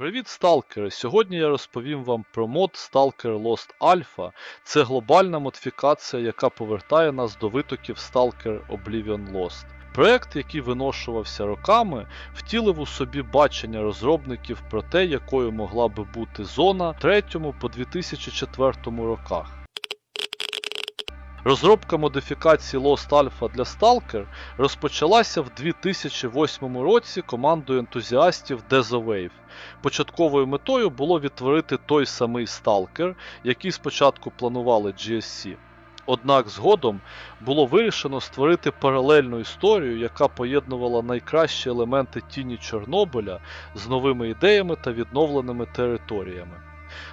Привіт, сталкери! Сьогодні я розповім вам про мод Stalker Lost Alpha. Це глобальна модифікація, яка повертає нас до витоків Stalker Oblivion Lost. Проект, який виношувався роками, втілив у собі бачення розробників про те, якою могла би бути зона 3 по 2004 роках. Розробка модифікації Lost Alpha для Stalker розпочалася в 2008 році командою ентузіастів Dezawave. Початковою метою було відтворити той самий Stalker, який спочатку планували GSC. Однак згодом було вирішено створити паралельну історію, яка поєднувала найкращі елементи тіні Чорнобиля з новими ідеями та відновленими територіями.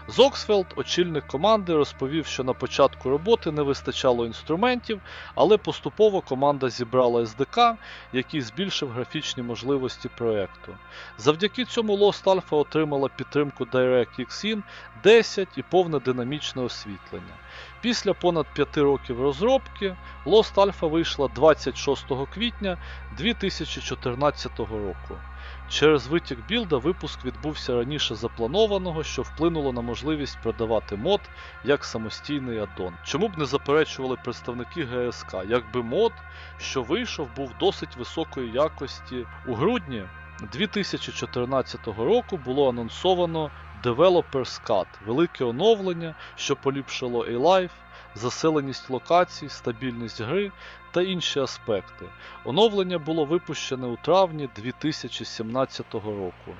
Зоксфелд, очільник команди, розповів, що на початку роботи не вистачало інструментів, але поступово команда зібрала SDK, який збільшив графічні можливості проекту. Завдяки цьому Lost Alpha отримала підтримку DirectX In 10 і повне динамічне освітлення. Після понад 5 років розробки Lost Alpha вийшла 26 квітня 2014 року. Через витік білда випуск відбувся раніше запланованого, що вплинуло на можливість продавати мод як самостійний аддон. Чому б не заперечували представники ГСК, якби мод, що вийшов, був досить високої якості. У грудні 2014 року було анонсовано Developer's Cut – велике оновлення, що поліпшило A-Life, заселеність локацій, стабільність гри та інші аспекти. Оновлення було випущене у травні 2017 року.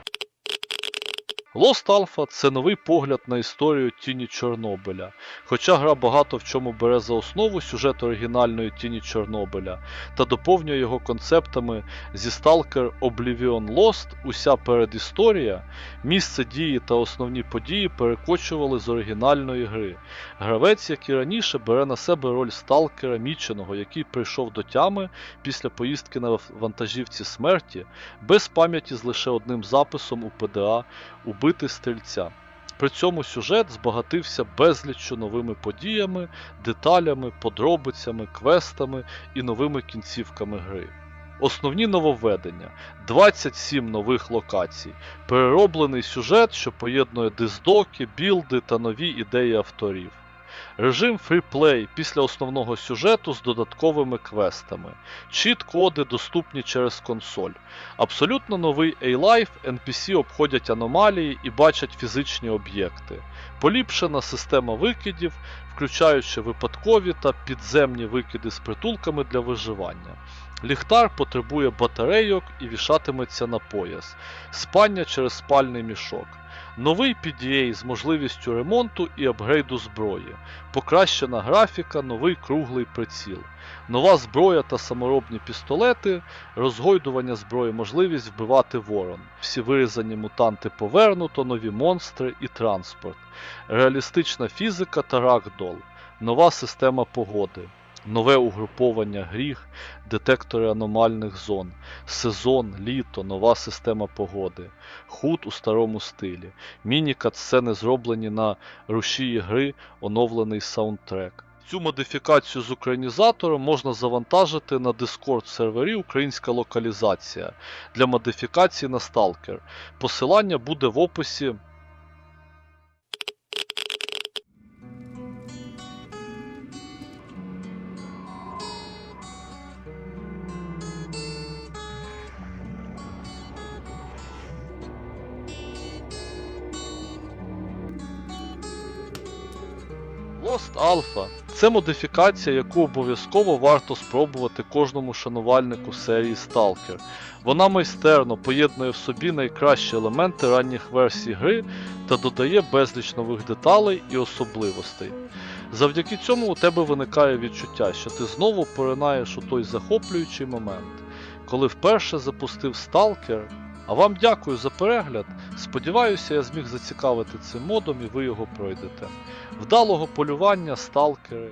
Lost Alpha це новий погляд на історію тіні Чорнобиля. Хоча гра багато в чому бере за основу сюжет оригінальної тіні Чорнобиля та доповнює його концептами зі Stalker Oblivion Lost, уся передісторія, місце дії та основні події перекочували з оригінальної гри. Гравець, як і раніше, бере на себе роль сталкера міченого, який прийшов до тями після поїздки на вантажівці смерті, без пам'яті з лише одним записом у ПДА убити стрільця. При цьому сюжет збагатився безліччю новими подіями, деталями, подробицями, квестами і новими кінцівками гри. Основні нововведення 27 нових локацій, перероблений сюжет, що поєднує диздоки, білди та нові ідеї авторів. Режим фріплей після основного сюжету з додатковими квестами. Чіт-коди доступні через консоль. Абсолютно новий A-Life, NPC обходять аномалії і бачать фізичні об'єкти. Поліпшена система викидів, включаючи випадкові та підземні викиди з притулками для виживання. Ліхтар потребує батарейок і вішатиметься на пояс. Спання через спальний мішок. Новий PDA з можливістю ремонту і апгрейду зброї, покращена графіка, новий круглий приціл, нова зброя та саморобні пістолети, розгойдування зброї, можливість вбивати ворон. Всі вирізані мутанти повернуто, нові монстри і транспорт, реалістична фізика та рагдол, нова система погоди. Нове угруповання гріх, детектори аномальних зон, сезон, літо, нова система погоди, худ у старому стилі, міні-катсцени зроблені на рушії гри, оновлений саундтрек. Цю модифікацію з українізатором можна завантажити на Discord сервері Українська локалізація для модифікації на Stalker. Посилання буде в описі. Lost Alpha це модифікація, яку обов'язково варто спробувати кожному шанувальнику серії Stalker. Вона майстерно поєднує в собі найкращі елементи ранніх версій гри та додає безліч нових деталей і особливостей. Завдяки цьому у тебе виникає відчуття, що ти знову поринаєш у той захоплюючий момент, коли вперше запустив Stalker. А вам дякую за перегляд. Сподіваюся, я зміг зацікавити цим модом і ви його пройдете. Вдалого полювання, сталкери!